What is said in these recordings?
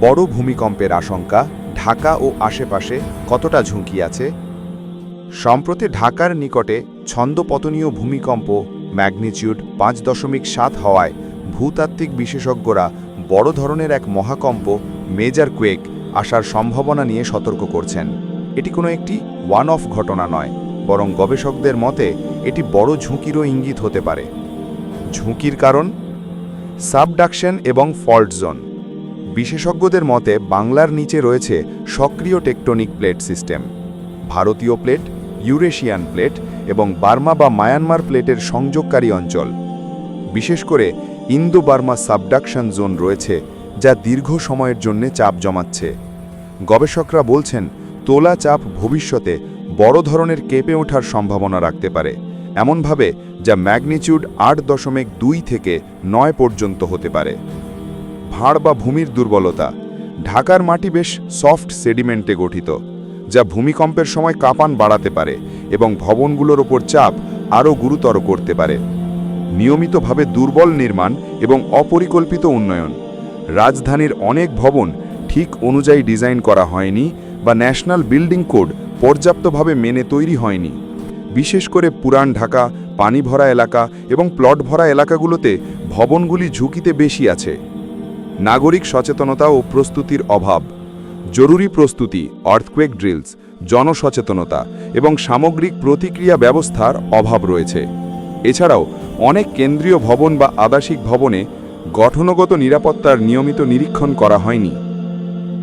বড় ভূমিকম্পের আশঙ্কা, ঢাকা ও আশেপাশে কতটা ঝুঁকি আছে? সম্প্রতি ঢাকার নিকটে ছন্দপতনীয় ভূমিকম্প ম্যাগনিচিউড পাঁচ দশমিক সাত হওয়ায় ভূতাত্ত্বিক বিশেষজ্ঞরা বড় ধরনের এক মহাকম্প মেজার কুয়েক আসার সম্ভাবনা নিয়ে সতর্ক করছেন। এটি কোনো একটি ওয়ান অফ ঘটনা নয়, বরং গবেষকদের মতে এটি বড় ঝুঁকিরও ইঙ্গিত হতে পারে। ঝুঁকির কারণ? সাবডাকশন এবং ফল্ট জোন। বিশেষজ্ঞদের মতে, বাংলার নিচে রয়েছে সক্রিয় টেকটনিক প্লেট সিস্টেম, ভারতীয় প্লেট, ইউরেশিয়ান প্লেট এবং বার্মা বা মায়ানমার প্লেটের সংযোগকারী অঞ্চল। বিশেষ করে ইন্দো বার্মা সাবডাকশন জোন রয়েছে, যা দীর্ঘ সময়ের জন্য চাপ জমাচ্ছে। গবেষকরা বলছেন, তোলা চাপ ভবিষ্যতে বড় ধরনের কেঁপে ওঠার সম্ভাবনা রাখতে পারে, এমনভাবে যা ম্যাগনিচিউড আট দশমিক দুই থেকে নয় পর্যন্ত হতে পারে। ভাঁড় বা ভূমির দুর্বলতা। ঢাকার মাটি বেশ সফট সেডিমেন্টে গঠিত, যা ভূমিকম্পের সময় কাঁপান বাড়াতে পারে এবং ভবনগুলোর ওপর চাপ আরও গুরুতর করতে পারে। নিয়মিতভাবে দুর্বল নির্মাণ এবং অপরিকল্পিত উন্নয়ন। রাজধানীর অনেক ভবন ঠিক অনুযায়ী ডিজাইন করা হয়নি বা ন্যাশনাল বিল্ডিং কোড পর্যাপ্তভাবে মেনে তৈরি হয়নি। বিশেষ করে পুরান ঢাকা পানি ভরা এলাকা এবং প্লট ভরা এলাকাগুলোতে ভবনগুলি ঝুঁকিতে বেশি আছে। নাগরিক সচেতনতা ও প্রস্তুতির অভাব, জরুরি প্রস্তুতি আর্থকুয়েক ড্রিলস জনসচেতনতা এবং সামগ্রিক প্রতিক্রিয়া ব্যবস্থার অভাব রয়েছে। এছাড়াও, অনেক কেন্দ্রীয় ভবন বা আবাসিক ভবনে গঠনগত নিরাপত্তার নিয়মিত নিরীক্ষণ করা হয়নি।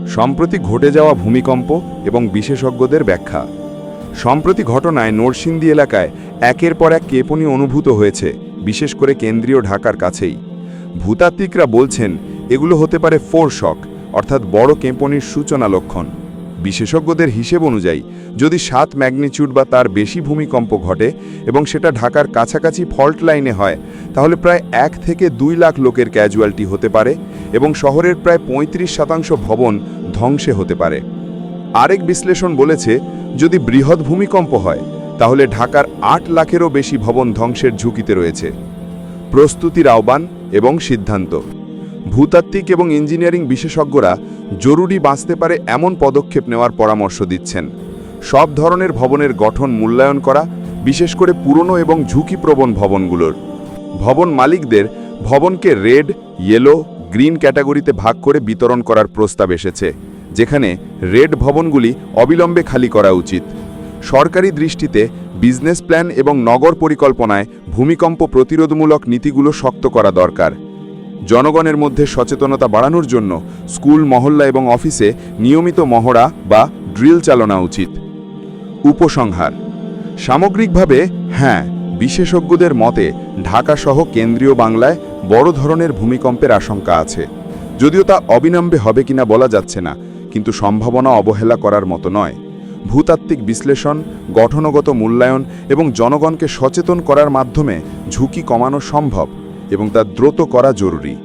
সম্প্রতি ঘটে যাওয়া ভূমিকম্প এবং বিশেষজ্ঞদের ব্যাখ্যা। সম্প্রতি ঘটনায় নরসিংদী এলাকায় একের পর এক কেঁপনি অনুভূত হয়েছে, বিশেষ করে কেন্দ্রীয় ঢাকার কাছেই। ভূতাত্ত্বিকরা বলছেন এগুলো হতে পারে ফোর শক অর্থাৎ বড় কেঁপনির সূচনা লক্ষণ। বিশেষজ্ঞদের হিসেব অনুযায়ী, যদি সাত ম্যাগনিচিউড বা তার বেশি ভূমিকম্প ঘটে এবং সেটা ঢাকার কাছাকাছি ফল্ট লাইনে হয়, তাহলে প্রায় এক থেকে দুই লাখ লোকের ক্যাজুয়ালটি হতে পারে এবং শহরের প্রায় পঁয়ত্রিশ শতাংশ ভবন ধ্বংসে হতে পারে। আরেক বিশ্লেষণ বলেছে, যদি বৃহৎ ভূমিকম্প হয়, তাহলে ঢাকার আট লাখেরও বেশি ভবন ধ্বংসের ঝুঁকিতে রয়েছে। প্রস্তুতির আহ্বান এবং সিদ্ধান্ত। ভূতাত্ত্বিক এবং ইঞ্জিনিয়ারিং বিশেষজ্ঞরা জরুরি বাঁচতে পারে এমন পদক্ষেপ নেওয়ার পরামর্শ দিচ্ছেন। সব ধরনের ভবনের গঠন মূল্যায়ন করা, বিশেষ করে পুরনো এবং ঝুঁকিপ্রবণ ভবনগুলোর। ভবন মালিকদের ভবনকে রেড, ইয়েলো, গ্রিন ক্যাটাগরিতে ভাগ করে বিতরণ করার প্রস্তাব এসেছে, যেখানে রেড ভবনগুলি অবিলম্বে খালি করা উচিত। সরকারি দৃষ্টিতে বিজনেস প্ল্যান এবং নগর পরিকল্পনায় ভূমিকম্প প্রতিরোধমূলক নীতিগুলো শক্ত করা দরকার। জনগণের মধ্যে সচেতনতা বাড়ানোর জন্য স্কুল, মহল্লা এবং অফিসে নিয়মিত মহড়া বা ড্রিল চালনা উচিত। উপসংহার। সামগ্রিকভাবে হ্যাঁ বিশেষজ্ঞদের মতে ঢাকাসহ কেন্দ্রীয় বাংলায় বড় ধরনের ভূমিকম্পের আশঙ্কা আছে। যদিও তা অবিলম্বে হবে কিনা বলা যাচ্ছে না, কিন্তু সম্ভাবনা অবহেলা করার মতো নয়। ভূতাত্ত্বিক বিশ্লেষণ, গঠনগত মূল্যায়ন এবং জনগণকে সচেতন করার মাধ্যমে ঝুঁকি কমানো সম্ভব। এবং তা দ্রুত করা জরুরি।